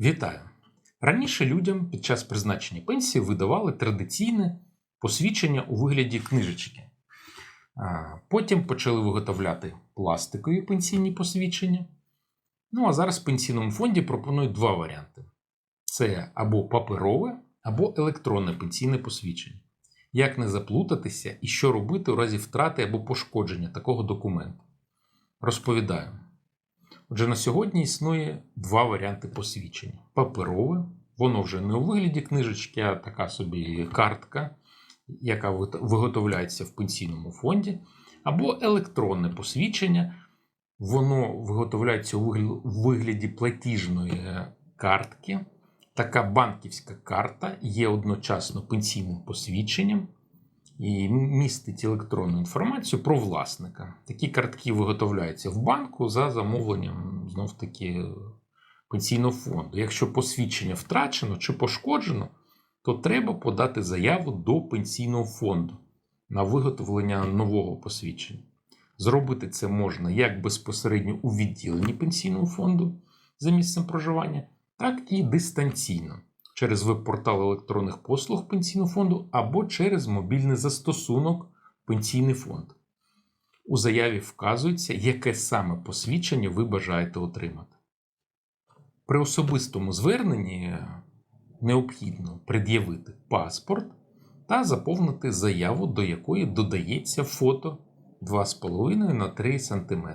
Вітаю! Раніше людям під час призначення пенсії видавали традиційне посвідчення у вигляді книжечки. Потім почали виготовляти пластикові пенсійні посвідчення. Ну а зараз в пенсійному фонді пропонують два варіанти: це або паперове, або електронне пенсійне посвідчення. Як не заплутатися і що робити у разі втрати або пошкодження такого документу? Розповідаю. Отже, на сьогодні існує два варіанти посвідчення: паперове, воно вже не у вигляді книжечки, а така собі картка, яка виготовляється в пенсійному фонді, або електронне посвідчення. Воно виготовляється у вигляді платіжної картки. Така банківська карта є одночасно пенсійним посвідченням і містить електронну інформацію про власника. Такі картки виготовляються в банку за замовленням знов таки пенсійного фонду. Якщо посвідчення втрачено чи пошкоджено, то треба подати заяву до пенсійного фонду на виготовлення нового посвідчення. Зробити це можна як безпосередньо у відділенні пенсійного фонду за місцем проживання, так і дистанційно через веб-портал електронних послуг пенсійного фонду або через мобільний застосунок Пенсійний фонд. У заяві вказується, яке саме посвідчення ви бажаєте отримати. При особистому зверненні необхідно пред'явити паспорт та заповнити заяву, до якої додається фото 2,5 на 3 см.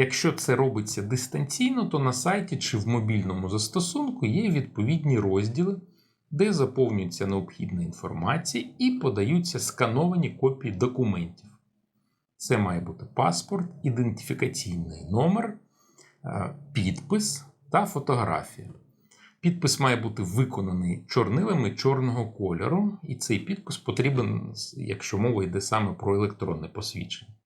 Якщо це робиться дистанційно, то на сайті чи в мобільному застосунку є відповідні розділи, де заповнюється необхідна інформація і подаються скановані копії документів. Це має бути паспорт, ідентифікаційний номер, е, підпис та фотографія. Підпис має бути виконаний чорнилами чорного кольору, і цей підпис потрібен, якщо мова йде саме про електронне посвідчення.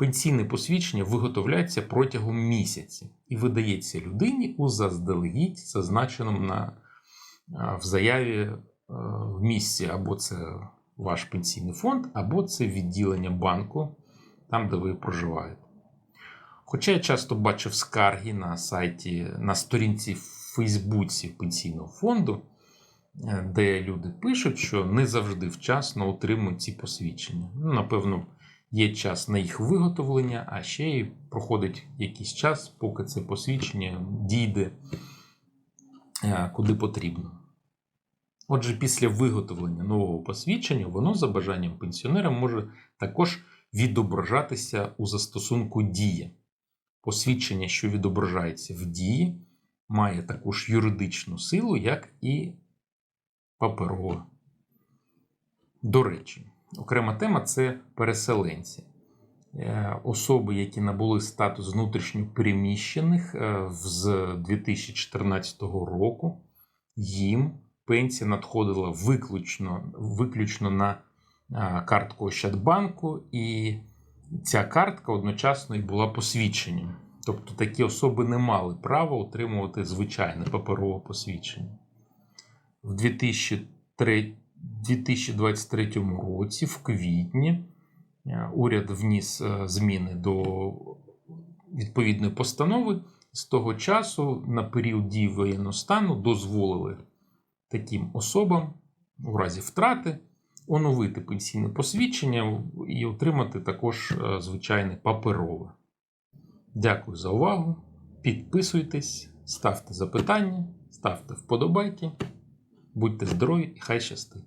Пенсійне посвідчення виготовляється протягом місяця і видається людині у заздалегідь, зазначеному на, в заяві е, в місці, або це ваш пенсійний фонд, або це відділення банку, там, де ви проживаєте. Хоча я часто бачив скарги на сайті, на сторінці в Фейсбуці пенсійного фонду, е, де люди пишуть, що не завжди вчасно отримують ці посвідчення. Ну, напевно, є час на їх виготовлення, а ще й проходить якийсь час, поки це посвідчення дійде е, куди потрібно. Отже, після виготовлення нового посвідчення, воно за бажанням пенсіонера може також відображатися у застосунку Дія. Посвідчення, що відображається в дії, має таку ж юридичну силу, як і паперова. До речі, окрема тема це переселенці. Е, Особи, які набули статус внутрішньо переміщених е, з 2014 року, їм пенсія надходила виключно, виключно на е, картку Ощадбанку, і ця картка одночасно і була посвідченням. Тобто такі особи не мали права отримувати звичайне паперове посвідчення. В 2003, 2023 році, в квітні, е, уряд вніс е, зміни до відповідної постанови. З того часу на період дії воєнного стану дозволили таким особам у разі втрати оновити пенсійне посвідчення і отримати також е, звичайне паперове. Дякую за увагу. Підписуйтесь, ставте запитання, ставте вподобайки. Будьте здорові і хай щастить!